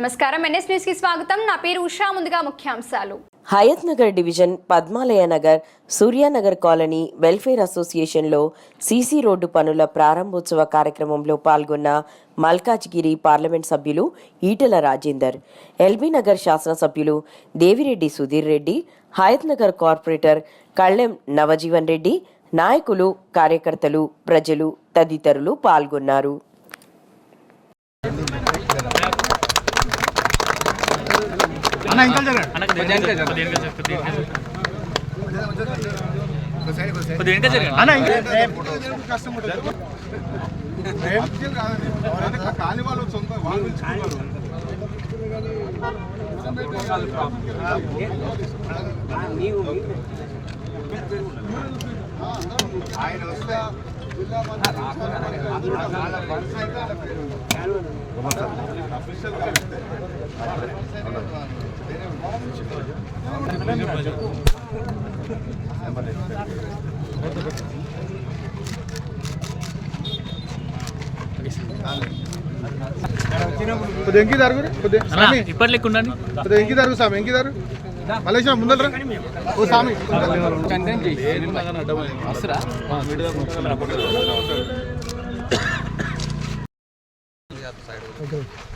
నమస్కారం. ఎన్ఎస్ న్యూస్కి స్వాగతం. నా పేరు ఉషా. ముందుగా ముఖ్యాంశాలు. Hayathnagar division Padmalaya Nagar Suryanagar colony welfare అసోసియేషన్లో సీసీ రోడ్డు పనుల ప్రారంభోత్సవ కార్యక్రమంలో పాల్గొన్న మల్కాజ్గిరి పార్లమెంట్ సభ్యులు ఈటల రాజేందర్ ఎల్బీ నగర్ శాసనసభ్యులు దేవిరెడ్డి సుధీర్ రెడ్డి హయత్ నగర్ కార్పొరేటర్ కళ్ళెం నవజీవన్ రెడ్డి నాయకులు కార్యకర్తలు ప్రజలు తదితరులు పాల్గొన్నారు. కాని వాళ్ళు సొంత వాళ్ళు ఆయన వస్తే అఫీషియల్ కొద్దిగా ఎంకి జరుగు కొద్దిగా ఇప్పటి లెక్క ఉండండి. కొద్దిగా ఎంకి జరుగు స్వామి ఎంకి జరుగు మలేషియా ముందర ఓ స్వామి. ఈ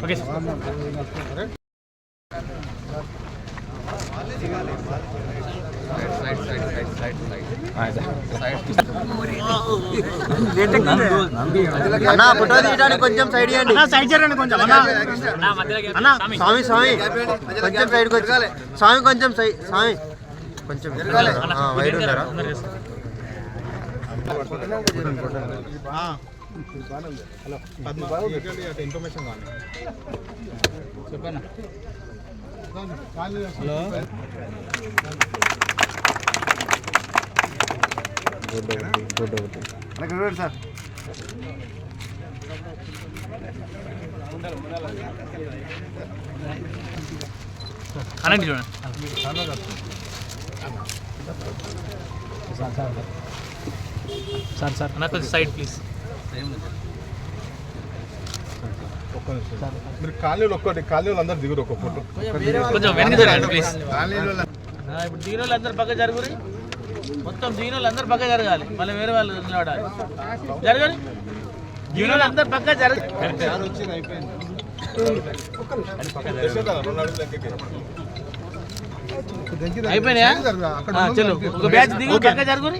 ఓకే అన్న ఫోటో తీయడానికి కొంచెం సైడ్ ఇవ్వండి సైడ్ చేయండి కొంచెం అన్న. స్వామి. స్వామి కొంచెం సైడ్ వచ్చి స్వామి కొంచెం సై స్వామి. కొంచెం వైడ్ ఉంటారా ఇన్ఫర్మేషన్ కావాలి చెప్పనా హలో సార్ అనండి చూడండి సార్ సార్ అన్న కొంచెం సైడ్ ప్లీజ్ ఒక్క నిమిషం. మీరు కాలనీలు ఒక్కటి కాలనీలు అందరు దిగురు ఒక ఫోటో. కొంచెం వెనక జరగండి ప్లీజ్ ఇప్పుడు దీని వాళ్ళు అందరు పక్క జరుగురి. మొత్తం దీని వాళ్ళు అందరు పక్క జరగాలి. మళ్ళీ వేరే వాళ్ళు నిలబడాలి. జరగాలి దీని వాళ్ళు అందరు పక్క జరగ వచ్చింది అయిపోయింది. చేసే కదా, రెండు అడుగులు ఎక్కకి. అయిపోయినాయా? చలో. ఒక బ్యాచ్ దిగు పక్క జరుగురి.